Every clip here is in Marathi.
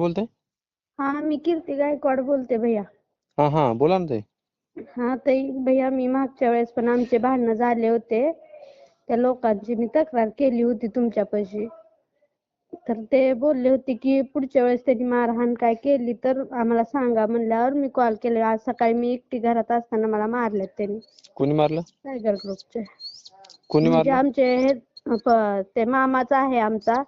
बोलताय? हा मी कीर्ती गायकवाड बोलते भैया. हा हा बोला ना ताई. हा ताई भैया मी मागच्या वेळेस पण आमचे भांडणं झाले होते. त्या लोकांची मी तक्रार केली होती तुमच्यापाशी. तर ते बोलले होते की पुढच्या वेळेस त्यांनी मारहाण काय केली तर आम्हाला सांगा म्हणल्यावर मी कॉल केला. आज सकाळी मी एकटी घरात असताना मला मारलेत त्यांनी. कोणी मारलं? टायगर ग्रुपचे कोणी म्हणजे मारलं? आमचे हे ते मामाचा आहे आमचा.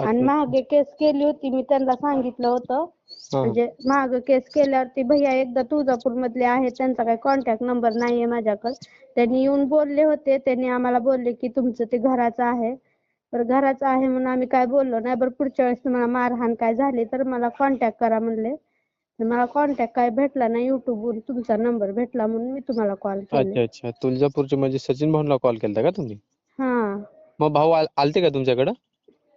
आणि अच्छा. मागे केस केली होती मी त्यांना सांगितलं होतं. म्हणजे मागं केस केल्यावरती भैया एकदा तुळजापूर मधले आहेत त्यांचा काही कॉन्टॅक्ट नंबर नाहीये माझ्याकडे. त्यांनी येऊन बोलले होते त्यांनी आम्हाला बोलले की तुमचं ते घराचं आहे. तर घराचं आहे म्हणून आम्ही काय बोललो नाही. बरं पुढच्या वेळेस तुम्हाला मारहाण काय झाली तर मला कॉन्टॅक्ट करा म्हणले. मला कॉन्टॅक्ट काय भेटला नाही YouTube वरून तुमचा नंबर भेटला म्हणून मी तुम्हाला कॉल. अच्छा केले अच्छा. तुळजापूरचे म्हणजे सचिन भाऊंना कॉल केलता का तुम्ही? हा. मग भाऊ आल- आलते का तुमच्याकडं?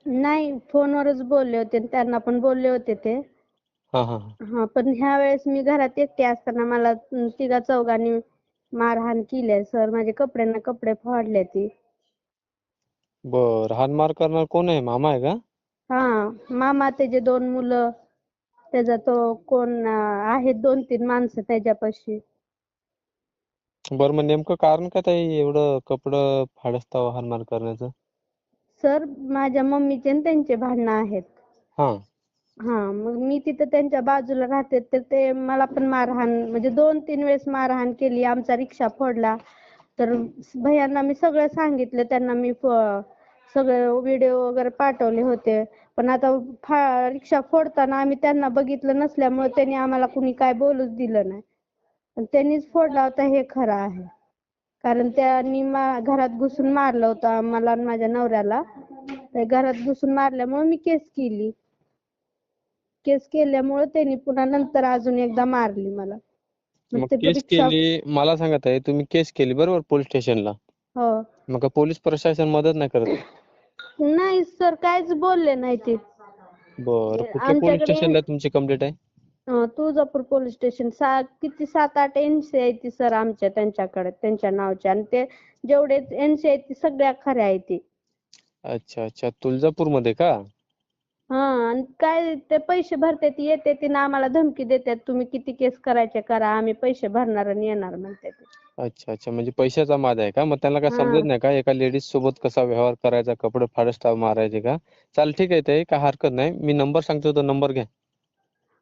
नाही फोनवरच बोलले होते आणि त्यांना पण बोलले होते ते. हा हा हा. हा पण ह्या वेळेस मी घरात एकटी असताना मला अं, तिघा चौघांनी मारहाण केली सर माझे कपडे ना कपडे फाडले ती. बर हाणमार करणार कोण आहे? मामा आहे का? हा मामा त्याचे दोन मुलं त्याचा तो कोण अं, आहेत दोन तीन माणसं त्याच्यापाशी. बरं मग नेमकं कारण काय ताई एवढं कपडं फाडस्ताव हाणमार करण्याचं? सर माझ्या मम्मीचे आणि त्यांचे भांडणं आहेत. हा. हा मग मी तिथं त्यांच्या बाजूला राहते तर ते मला पण मारहाण म्हणजे दोन तीन वेळेस मारहाण केली आमचा रिक्षा फोडला. तर भैयांना मी सगळं सांगितलं त्यांना मी फ- सगळे व्हिडिओ वगैरे पाठवले होते. पण आता फा रिक्षा फोडताना आम्ही त्यांना बघितलं नसल्यामुळे त्यांनी आम्हाला कुणी काय बोलूच दिलं नाही. पण त्यांनीच फोडला होता हे खरं आहे. कारण त्यांनी मा घरात घुसून मारलं होतं मला आणि माझ्या नवऱ्याला. तर घरात घुसून मारल्यामुळे मी केस केली. केस केल्यामुळे त्यांनी पुन्हा नंतर अजून एकदा मारली मला. मग मग ते केस रिक्षा केली मला सांगा ताई तुम्ही केस केली बरोबर पोलीस स्टेशनला? हो. मग का पोलीस प्रशासन मदत नाही करत? नाही सर काहीच बोलले नाही ते. बरं कुठल्या पोलीस आमच्याकडे- स्टेशनला तुमची कंप्लेंट आहे? तुळजापूर पोलीस स्टेशन सा किती सात आठ एनसी आहे ती सर आमच्या त्यांच्याकडे त्यांच्या नावचे. आणि ते जेवढे एनसी आहेत ती सगळ्या खऱ्या आहेत ती. अच्छा अच्छा. तुळजापूरमध्ये का? हा आणि काय ते पैसे भरते ती येते ती ना आम्हाला धमकी देतात तुम्ही किती केस करायचे करा आम्ही पैसे भरणार आणि येणार म्हणते ते. अच्छा अच्छा. म्हणजे पैशाचा माज आहे का? मग त्यांना काय हा. समजत नाही का? एका लेडीज सोबत कसा व्यवहार करायचा कपडे फाडस्ताव मारायचे का? चालेल ठीक आहे ताई. काय हरकत नाही. मी नंबर सांगतो तो नंबर घ्या.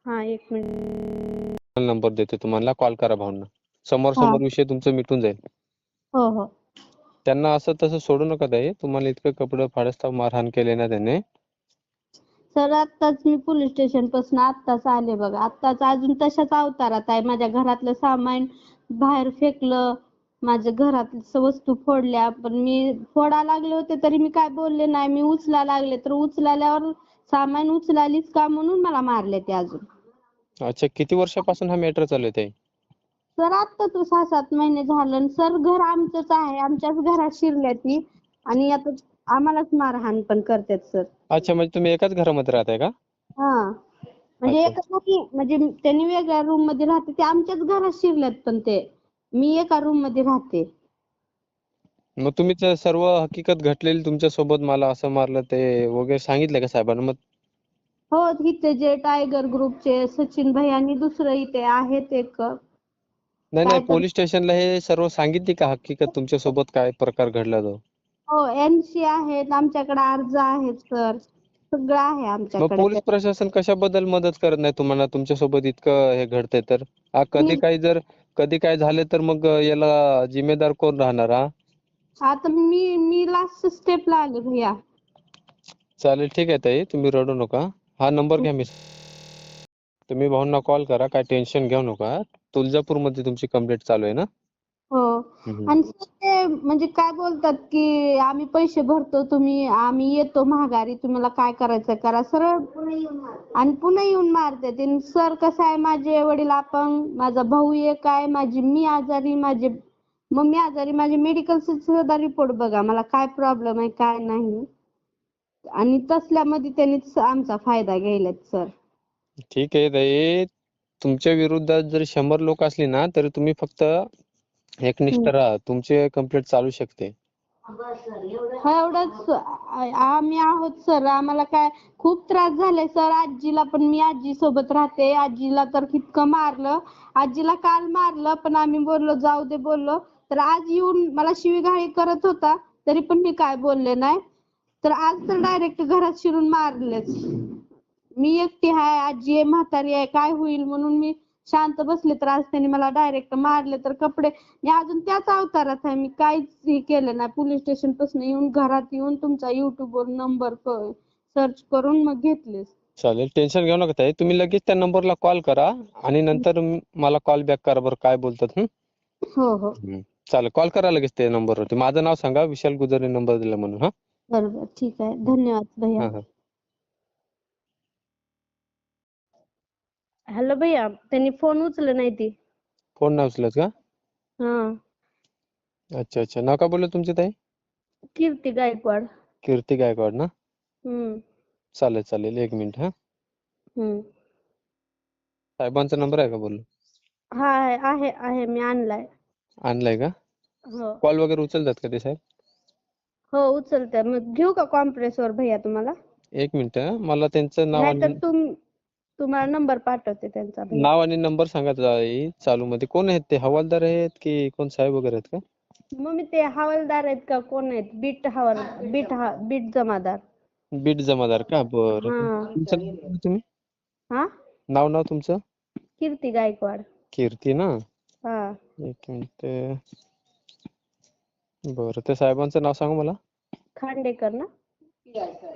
हा एक मिनिट. नंबर देतो तुम्हाला. कॉल करा भाऊंना. समोर हा. समोर विषय तुमचं मिटून जाईल. हो हो. त्यांना असं तसं सोडू नका ताई. तुम्हाला इतकं कपडे फाडस्ताव मारहाण केले ना त्याने. सर आत्ताच मी पोलीस स्टेशनपासून आत्ताच आले बघा. आत्ताच अजून तशाच अवतारात आहे. माझ्या घरातलं सामान बाहेर फेकलं. माझ्या घरातल्या वस्तू फोडल्या पण मी फोडा लागले होते तरी मी काय बोलले नाही. मी उचला लागले तर उचलल्यावर सामान उचलालीच का म्हणून मला मारले ते अजून. अच्छा किती वर्षापासून हा मॅटर चालू आहे सर आत्ता तो सहा सात महिने झालं सर घर आमचंच आहे. आमच्याच घरात शिरल्या ती आणि आता आम्हालाच मारहाण पण करतात सर. अच्छा म्हणजे तुम्ही एकाच घरामध्ये राहताय का? हा. म्हणजे अच्छा. एका नाही म्हणजे त्यांनी वेगळ्या रूममध्ये राहते ते आमच्याच घरात शिरलेत पण ते. मी एका रूममध्ये राहते. मग तुम्ही ते सर्व हकीकत घडलेली तुमच्यासोबत मला असं मारलं ते वगैरे सांगितलं का साहेबांना? मग हो इथे जे टायगर ग्रुपचे सचिन भैया आणि दुसरं इथे आहेत एक. नाही नाही तर- पोलीस स्टेशनला हे सर्व सांगितली का हकीकत तुमच्यासोबत काय प्रकार घडला तो? हो एनसी आहेत आमच्याकडे अर्ज आहेत सर सगळं आहे मग आमच्याकडे पोलीस प्रशासन कशाबद्दल मदत करत नाही तुम्हाला? तुमच्यासोबत इतकं हे घडतंय तर? कधी मी- काही जर कधी काय झाले तर मग याला जिम्मेदार कोण राहणार हा? आता मी मी लास्ट स्टेपला आले भैया. चालेल ठीक आहे ताई. तुम्ही रडू नका. हा नंबर घ्या मी. तुम्ही भाऊंना कॉल करा. काय टेन्शन घेऊ नका. तुळजापूरमध्ये तुमची कंप्लेंट चालू आहे ना? हो. हम्म. आणि सर म्हणजे काय बोलतात की आम्ही पैसे भरतो तुम्ही आम्ही येतो महागारी तुम्हाला काय करायचं करा. सरळ आणि पुन्हा येऊन मारतात सर कसं आहे माझे वडील अपंग माझा भाऊ एक आहे माझी मी आजारी माझे मम्मी आजारी माझे मेडिकल सुद्धा रिपोर्ट बघा. मला काय प्रॉब्लेम आहे काय नाही. आणि तसल्यामध्ये त्यांनी आमचा फायदा घ्यायला सर. ठीक आहे ताई. तुमच्या विरुद्ध जर शंभर लोक असली ना तरी तुम्ही फक्त एकनिष्ठ राहा तुमची कंप्लेंट चालू शकते. हा एवढंच आम्ही आहोत सर. आम्हाला काय खूप त्रास झालाय सर. आजीला पण मी आजी सोबत राहते. आजीला तर इतकं मारलं. आजीला काल मारलं पण आम्ही बोललो जाऊ दे बोललो. तर आज येऊन मला शिवीगाळी करत होता तरी पण मी काय बोलले नाही. तर आज तर डायरेक्ट घरात शिरून मारलेच. मी एकटी आहे आजी आहे म्हातारी आहे काय होईल म्हणून मी शांत बसले तर आज त्यांनी मला डायरेक्ट मारले तर कपडे. मी अजून त्याच अवतारात आहे. मी काहीच हे केलं नाही. पोलीस स्टेशनपासून येऊन घरात येऊन तुमचा युट्यूब वर नंबर सर्च करून मग घेतले चालेल. टेन्शन घेऊ नका ताई. तुम्ही लगेच त्या नंबरला कॉल करा आणि नंतर म- मला कॉल बॅक करा बरं काय बोलतात हं? हो हो. हं. चालेल. कॉल करा लगेच त्या नंबरवरती माझं नाव सांगा. विशाल गुजरने नंबर दिला म्हणून हा? बरोबर. ठीक आहे. धन्यवाद भैया. हा. हॅलो भैया त्यांनी फोन उचलला नाही ती. फोन नाही उचलत का? हा. अच्छा अच्छा. नाव काय बोलले तुमचे ताई? कीर्ती गायकवाड. कीर्ती गायकवाड ना? हम्म. चालेल चालेल. एक मिनिट हा. हम्म. साहेबांचा नंबर आहे का बोललो हा आहे आहे आहे. मी आणलाय. आणलाय का? हो. कॉल वगैरे उचलतात का ते साहेब? हो उचलते मग घेऊ का कॉम्प्रेस वर भैया तुम्हाला? एक मिनिट हं. मला त्यांचं नाव नाहीतर आणि तुम तुम्हाला नंबर पाठवते त्यांचा भैया नाव आणि नंबर सांगा ताई चालू मध्ये कोण आहेत ते? हवालदार आहेत की कोण साहेब वगैरे आहेत का? मग मी ते हवालदार आहेत का? कोण आहेत? बीट हवाल बीट हा बीट जमादार. बीट जमादार का? बरं. हा. तुमचं नाव तुम्ही. हा? नाव नाव तुमचं? कीर्ती गायकवाड. कीर्ती ना? हा. एक मिनिट. बरं. त्या साहेबांचं नाव सांगा मला. खांडेकर ना?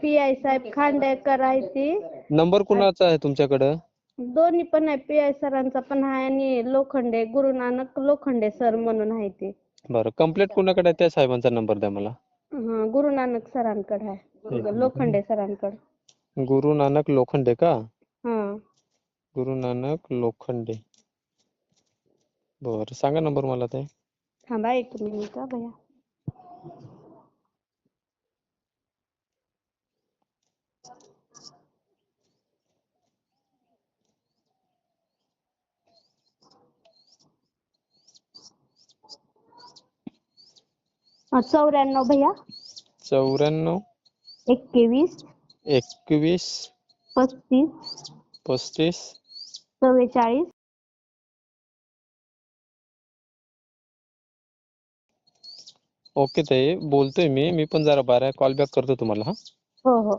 पी आय साहेब खांडेकर आहे ती. नंबर कुणाचा आहे तुमच्याकडं? दोन्ही पण आहे पी आय सरांचा पण आहे आणि लोखंडे गुरुनानक लोखंडे सर म्हणून आहे ते. बरं कंप्लेंट कुणाकडे आहे? त्या साहेबांचा नंबर द्या मला. हा गुरुनानक सरांकडे आहे. लोखंडे सरांकडे. गुरु नानक लोखंडे का? हा. गुरु नानक लोखंडे. बरं सांगा नंबर मला ते. थांबा एक मिनिट हा भैया. चौऱ्याण्णव भैया. चौऱ्याण्णव. एकवीस. एकवीस. पस्तीस. पस्तीस. चव्वेचाळीस. ओके ताई बोलतोय मी. मी पण जरा आहे कॉल बॅक करतो तुम्हाला हा. हो हो.